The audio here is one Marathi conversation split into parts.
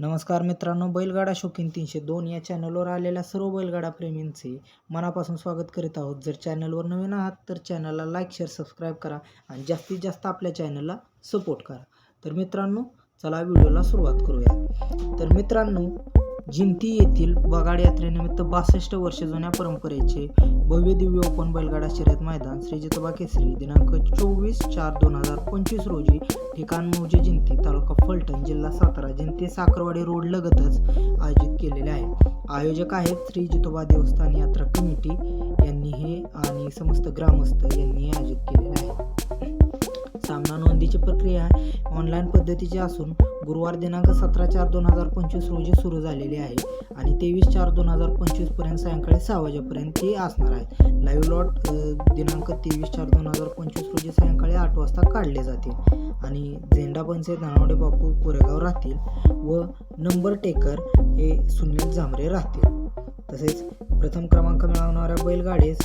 नमस्कार मित्रांनो बैलगाडा शौकीन तीनशे दोन या चॅनलवर आलेल्या सर्व बैलगाडा प्रेमींचे मनापासून स्वागत करीत आहोत. जर चॅनलवर नवीन आहात तर चॅनलला लाईक शेअर सबस्क्राईब करा आणि जास्तीत जास्त आपल्या चॅनलला सपोर्ट करा. तर मित्रांनो चला व्हिडिओला सुरुवात करूया. तर मित्रांनो जिंती येथील बगाड यात्रेनिमित्त बासष्ट वर्ष जुन्या परंपरेचे भव्य दिव्य ओपन बैलगाडा शर्यत मैदान श्री जितोबा केसरी दिनांक चोवीस चार दोन हजार पंचवीस रोजी ठिकाण मौजे जिंती तालुका फलटण जिल्हा सातारा जिंती साखरवाडी रोड लगतच आयोजित केलेले आहे. आयोजक आहेत श्री जितोबा देवस्थान यात्रा कमिटी यांनी हे आणि समस्त ग्रामस्थ यांनी आयोजित केलेले आहे. सामना नोंदीची प्रक्रिया ऑनलाईन पद्धतीची असून गुरुवार दिनांक सतरा चार दोन हजार पंचवीस रोजी सुरू झालेली आहे आणि तेवीस चार दोन हजार पंचवीसपर्यंत सायंकाळी सहा वाजेपर्यंत ती असणार आहे. लाईव्ह लॉट दिनांक तेवीस चार दोन हजार पंचवीस रोजी सायंकाळी आठ वाजता काढले जातील. आणि झेंडा पंचे धनावडे बापू कोरेगाव राहतील व नंबर टेकर हे सुनील झांबरे राहतील. तसेच प्रथम क्रमांक मिळवणाऱ्या बैलगाडीस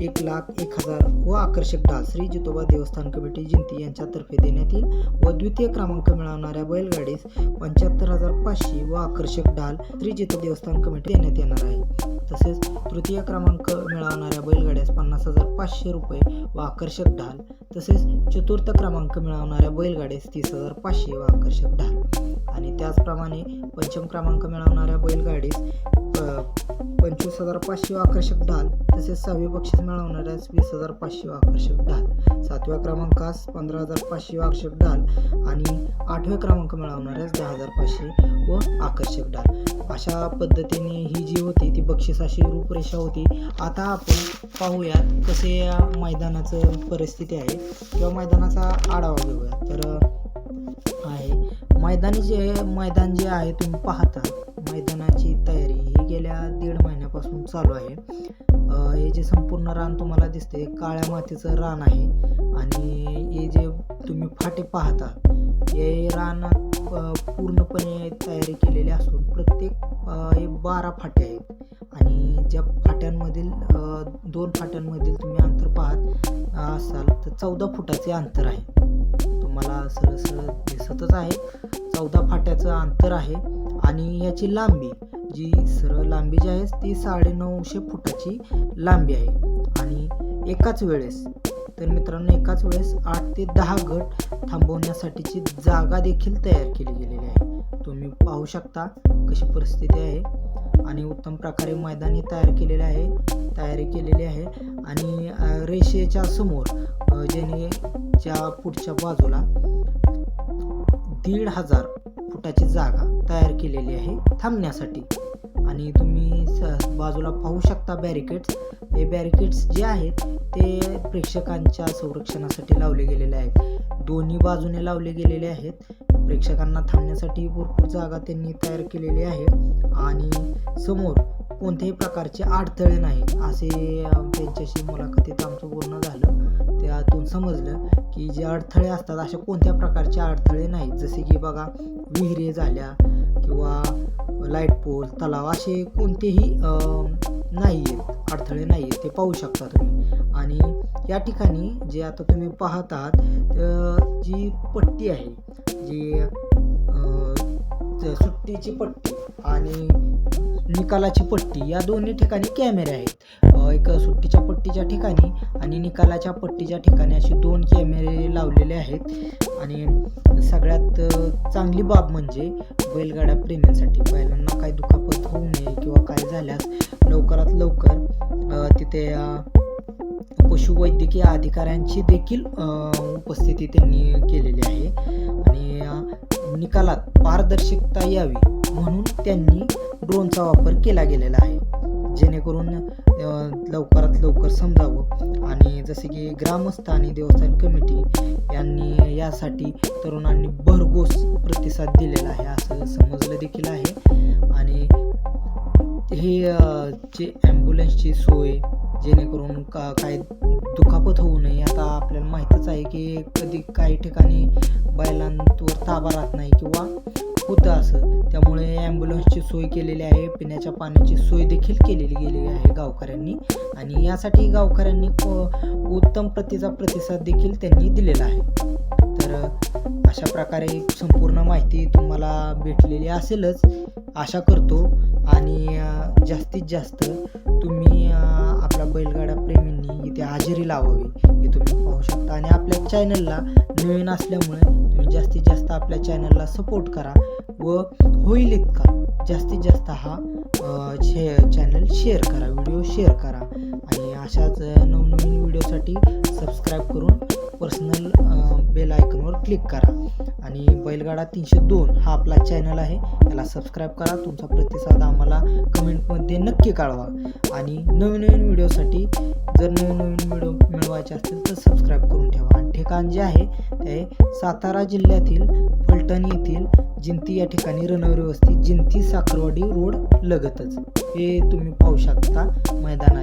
एक लाख एक हजार व आकर्षक डाल श्री जितोबा देवस्थान कमिटी जिंती यांच्यातर्फे देण्यात येईल व द्वितीय क्रमांक मिळवणाऱ्या बैलगाडीस पंच्याहत्तर हजार पाचशे व आकर्षक डाल श्री जितो देवस्थान कमिटी देण्यात येणार आहे. तसेच तृतीय क्रमांक मिळवणाऱ्या बैलगाड्यास पन्नास हजार पाचशे रुपये व आकर्षक ढाल तसेच चतुर्थ क्रमांक मिळवणाऱ्या बैलगाड्यास तीस हजार पाचशे व आकर्षक ढाल आणि त्याचप्रमाणे पंचम क्रमांक मिळवणाऱ्या बैलगाडीस पंचवीस हजार पाचशे आकर्षक ढाल तसेच सहावे बक्षीस मिळवणाऱ्यास वीस हजार पाचशे आकर्षक ढाल. सातव्या क्रमांकास पंधरा हजार पाचशे आकर्षक ढाल आणि आठव्या क्रमांक मिळवणाऱ्यास दहा हजार पाचशे व आकर्षक ढाल. अशा पद्धतीने ही जी होती ती बक्षीस अशी रूपरेषा होती. आता आपण पाहूयात कसे या मैदानाचं परिस्थिती आहे किंवा मैदानाचा आढावा घेऊया तर आहे. मैदानी जे मैदान जे आहे तुम्ही पाहता. मैदानाची तयारी ही गेल्या दीड महिन्यापासून चालू आहे. हे जे संपूर्ण रान तुम्हाला दिसते काळ्या मातीचं रान आहे. आणि हे जे तुम्ही फाटे पाहता हे रान पूर्णपणे तयारी केलेले असून प्रत्येक हे बारा फाटे आहेत. आणि ज्या फाट्यांमधील दोन फाट्यांमधील तुम्ही अंतर पाहत असाल तर चौदा फुटाचे अंतर आहे. तुम्हाला सरळ सरळ दिसतच आहे. चौदा फाट्याचं अंतर आहे आणि याची लांबी जी सरळ लांबी जी आहे ती साडेनऊशे फुटाची लांबी आहे. आणि एकाच वेळेस तर मित्रांनो एकाच वेळेस आठ ते दहा गट थांबवण्यासाठीची जागा देखील तयार केली गेलेली आहे. तुम्ही पाहू शकता कशी परिस्थिती आहे. आणि उत्तम प्रकारे मैदानी तयार केलेले आहे तयारी केलेली आहे. आणि रेषेच्या समोर जेणेच्या ज्याने पुढच्या बाजूला दीड हजार फुटाची जागा तयार केलेली आहे थांबण्यासाठी. आणि तुम्ही स बाजूला पाहू शकता बॅरिकेड्स हे बॅरिकेड्स जे आहेत ते प्रेक्षकांच्या संरक्षणासाठी लावले गेलेले आहेत. दोन्ही बाजूने लावले गेलेले आहेत. प्रेक्षकांना थांबण्यासाठी भरपूर जागा त्यांनी तयार केलेली आहे. आणि समोर कोणत्याही प्रकारचे अडथळे नाही असे त्यांच्याशी मुलाखतीत आमचं बोलणं झालं. त्यातून समजलं की जे अडथळे असतात अशा कोणत्या प्रकारचे अडथळे नाहीत. जसे की बघा विहिरी झाल्या किंवा लाइट पोल तलाव असे कोणतेही नाही आहेत अडथळे नाही आहेत ते पाहू शकता तुम्ही. आणि या ठिकाणी जे आता तुम्ही पाहत आहात जी पट्टी आहे जी सुट्टीची पट्टी आणि निकालाची पट्टी या दोन्ही ठिकाणी कॅमेरे आहेत. एक सुट्टीच्या पट्टीच्या ठिकाणी आणि निकालाच्या पट्टीच्या ठिकाणी असे दोन कॅमेरे लावलेले आहेत. आणि सगळ्यात चांगली बाब म्हणजे बैलगाड्या प्रेमींसाठी. बैलांना काही दुखापत होऊ नये किंवा काय झाल्यास लवकरात लवकर तिथे पशुवैद्यकीय अधिकाऱ्यांची देखील उपस्थिती त्यांनी केलेली आहे. आणि निकालात पारदर्शकता यावी म्हणून त्यांनी ड्रोनचा वापर केला गेलेला आहे. लवकरात लवकर समजावं. आणि जसे की ग्रामस्थ आणि देवस्थान कमिटी यांनी यासाठी तरुणांनी भरघोस प्रतिसाद दिलेला आहे असं समजलं देखील आहे. आणि हे जे ॲम्ब्युलन्सची सोय जेणेकरून का काय दुखापत होऊ नये आता आपल्याला माहीतच आहे की कधी काही ठिकाणी बैलांवर ताबा राहत नाही किंवा होतं असं. त्यामुळे ॲम्ब्युलन्सची सोय केलेली आहे. पिण्याच्या पाण्याची सोय देखील केलेली गेलेली आहे गावकऱ्यांनी. आणि यासाठी गावकऱ्यांनी उत्तम प्रतीचा प्रतिसाद देखील त्यांनी दिलेला आहे. तर अशा प्रकारे संपूर्ण माहिती तुम्हाला भेटलेली असेलच आशा करतो. आणि जास्तीत जास्त तुम्ही आपल्या बैलगाडा प्रेमींनी इथे हजेरी लावावी हे तुम्ही पाहू शकता. आणि आपल्या चॅनलला नवीन असल्यामुळे जास्तीत जास्त आपल्या चॅनलला सपोर्ट करा व होईल इतका. जास्तीत जास्त हा शे चॅनल शेअर करा व्हिडिओ शेअर करा. आणि अशाच नवनवीन व्हिडिओसाठी सबस्क्राईब करून पर्सनल बेल आयकॉनवर क्लिक करा. आणि बैलगाडा तीनशे दोन हा आपला चॅनल आहे. त्याला सबस्क्राईब करा. तुमचा प्रतिसाद आम्हाला कमेंटमध्ये नक्की कळवा. आणि नवीन नवीन व्हिडिओसाठी जर नवीन नवीन व्हिडिओ मिळवायचे असतील तर सबस्क्राईब करून ठेवा. आणि ठिकाण जे आहे ते सातारा जिल्ह्यातील फलटण येथील जिंती या ठिकाणी रणवरी वस्ती जिंती साखरवाडी रोड लगतच. हे तुम्ही पाहू शकता. मैदान